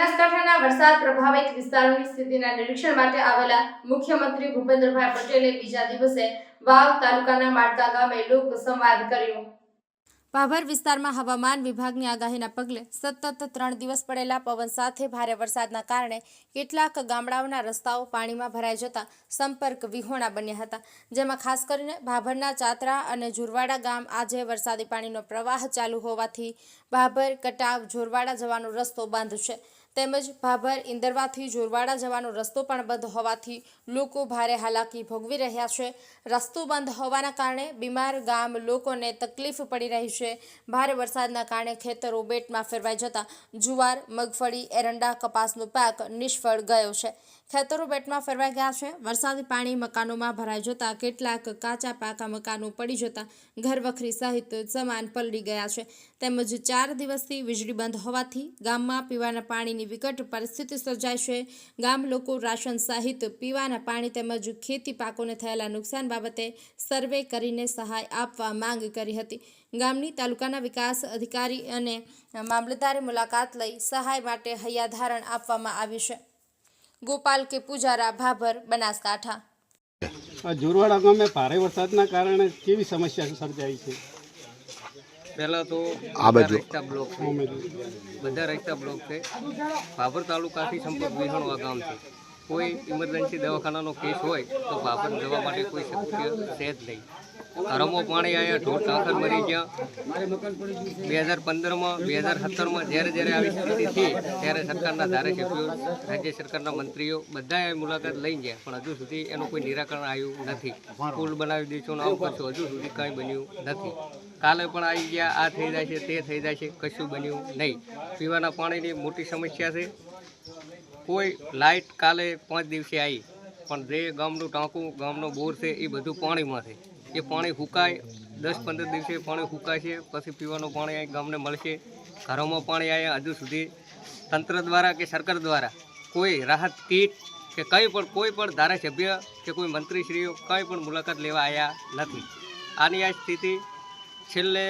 બનાસકાંઠાના વરસાદ પ્રભાવિત વિસ્તારોની સ્થિતિના નિરીક્ષણ માટે આવેલા મુખ્યમંત્રી ભૂપેન્દ્રભાઈ પટેલે બીજા દિવસે વાવ તાલુકાના માડકા ગામે લોક કર્યો. પાભર વિસ્તારમાં હવામાન વિભાગની આગાહીના પગલે સતત ત્રણ દિવસ પડેલા પવન સાથે ભારે વરસાદના કારણે કેટલાક ગામડાઓના રસ્તાઓ પાણીમાં ભરાઈ જતા સંપર્ક વિહોણા બન્યા હતા. જેમાં ખાસ કરીને ભાભરના ચાતરા અને ઝુરવાડા ગામ આજે વરસાદી પાણીનો પ્રવાહ ચાલુ હોવાથી ભાભર, કટાવ, ઝુરવાડા જવાનો રસ્તો બંધ છે. તેમજ ભાભર ઇન્દરવાથી જોરવાડા જવાનો રસ્તો પણ બંધ હોવાથી લોકો ભારે હાલાકી ભોગવી રહ્યા છે. રસ્તો બંધ હોવાના કારણે બીમાર ગામ લોકોને તકલીફ પડી રહી છે. ભારે વરસાદના કારણે ખેતરો બેટમાં ફેરવાઈ જતા જુવાર, મગફળી, એરંડા કપાસનો પાક નિષ્ફળ ગયો છે. ખેતરો બેટમાં ફેરવાઈ ગયા છે. વરસાદી પાણી મકાનોમાં ભરાઈ જતા કેટલાક કાચા પાકા મકાનો પડી જતા ઘરવખરી સહિત સામાન પલળી ગયા છે. તેમજ ચાર દિવસથી વીજળી બંધ હોવાથી ગામમાં પીવાના પાણીની વિકટ પરિસ્થિતિ સર્જાઈ છે. ગામ લોકો રાશન સહિત પીવાના પાણી તેમજ ખેતી પાકોને થયેલા નુકસાન બાબતે સર્વે કરીને સહાય આપવા માંગ કરી હતી. ગામની તાલુકાના વિકાસ અધિકારી અને મામલતદારે મુલાકાત લઈ સહાય માટે હૈયાધારણ આપવામાં આવ્યું છે. ગોપાલ કે પૂજારા ભાભર બનાસકાંઠા. આ જોરવાડા ગામે ભારે વરસાદના કારણે કેવી સમસ્યા સર્જાઈ છે? પહેલાં તો આ બાજુ. રસ્તા બ્લોક છે. બધા રસ્તા બ્લોક છે. ભાભર તાલુકાથી સંપર્ક વિહોણવા ગામ છે. કોઈ ઇમરજન્સી દવાખાનાનો કેસ હોય તો ભાભર જવા માટે કોઈ શક્ય છે જ નહીં. ઘરોમાં પાણી અહીંયા ઢોર ટાંકર મરી ગયા. બે હજાર પંદરમાં, બે હજાર સત્તરમાં જ્યારે જ્યારે આવી સ્થિતિ થઈ ત્યારે સરકારના ધારાસભ્યો રાજ્ય સરકારના મંત્રીઓ બધાએ મુલાકાત લઈ ગયા, પણ હજુ સુધી એનું કોઈ નિરાકરણ આવ્યું નથી. પુલ બનાવી દઈશું આવું કરશું હજુ સુધી કાંઈ બન્યું નથી. કાલે પણ આવી ગયા, આ થઈ જાય છે, તે થઈ જાય છે, કશું બન્યું નહીં. પીવાના પાણીની મોટી સમસ્યા છે. કોઈ લાઇટ કાલે પાંચ દિવસે આવી, પણ જે ગામનું ટાંકું, ગામનો બોર છે, એ બધું પાણીમાં છે. એ પાણી હુકાય, દસ પંદર દિવસે પાણી હુકાશે, પછી પીવાનું પાણી અહીં ગામને મળશે. ઘરોમાં પાણી આવ્યા હજુ સુધી તંત્ર દ્વારા કે સરકાર દ્વારા કોઈ રાહત કીટ કે કંઈ પણ, કોઈ પણ ધારાસભ્ય કે કોઈ મંત્રીશ્રીઓ કંઈ પણ મુલાકાત લેવા આવ્યા નથી. આની આ સ્થિતિ છેલ્લે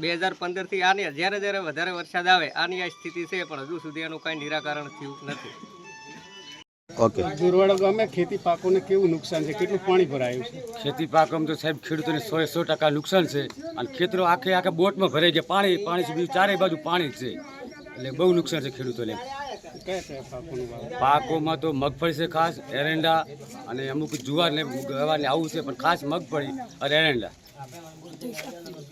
બે હજાર પંદરથી, આની જ્યારે જ્યારે વધારે વરસાદ આવે, આની આ સ્થિતિ છે, પણ હજુ સુધી એનું કાંઈ નિરાકરણ થયું નથી. ઓકે. જોરવાડા ગામે ખેતી પાકોને કેવું નુકસાન છે? કેટલું પાણી ભરાયું છે? ખેતી પાકોમાં તો સાહેબ ખેડૂતોને સો સો ટકા નુકસાન છે અને ખેતરો આખે આખે બોટમાં ભરાઈ ગયા. પાણી પાણી છે બીજું ચારે બાજુ પાણી જ છે. એટલે બહુ નુકસાન છે ખેડૂતોને. પાકોમાં તો મગફળી છે ખાસ એરંડા અને અમુક જુવાર ને ગવાને આવું છે પણ ખાસ મગફળી અને એરંડા.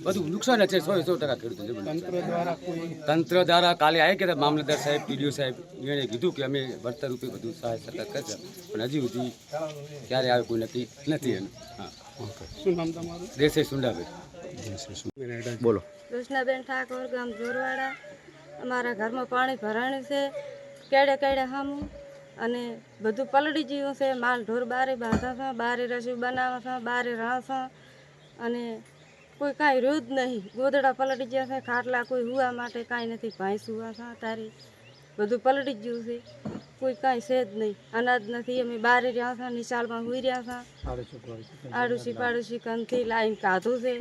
બધું નુકસાન છે સો સો ટકા ખેડૂત તંત્ર દ્વારા કોઈ તંત્ર દ્વારા કાલે આવી કે મામલતદાર સાહેબ પીડીઓ સાહેબ એણે કીધું કે અમે વળતર રૂપે બધું સહાય સરકાર કરશે પણ હજી સુધી ક્યારે આવે કોઈ નક્કી નથી એનું. હા. દેશે દેસાઈ સુંડાભાઈ. બોલો. કૃષ્ણાબેન ઠાકોર ગામ જોરવાડા. અમારા ઘરમાં પાણી ભરાણું છે. કેડે કેડે હામું અને બધું પલળી ગયું છે. માલ ઢોર બારે બાંધા છે બારે રસોઈ બનાવે છે બારે રાહ અને કોઈ કાંઈ રહ્યું જ નહીં. ગોદડા પલળી ગયા છે ખાટલા કોઈ હુવા માટે કાંઈ નથી. ભેંસ હુવા છે તારી બધું પલળી ગયું છે. કોઈ કાંઈ છે જ નહીં. અનાજ નથી. અમે બારે રહ્યા છે નિશાળમાં હુઈ રહ્યા છે. આડુસી પાડોશી કંથી લાઈન કાધું છે.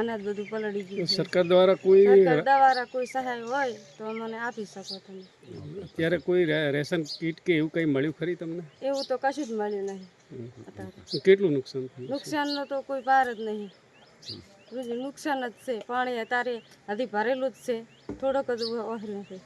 અનાજ બધું પલળી ગયું છે. સરકાર દ્વારા કોઈ સરકાર દ્વારા કોઈ સહાય હોય તો મને આપી શકો તમે. અત્યારે કોઈ રેશન કીટ કે એવું કંઈ મળ્યું ખરી તમને? એવું તો કશું જ મળ્યું નહીં. કેટલું નુકસાન નુકસાનનો તો કોઈ પાર જ નહીં. નુકસાન જ છે. પાણી અત્યારે હજી ભરેલું જ છે. થોડોક જ ઓહર્યું છે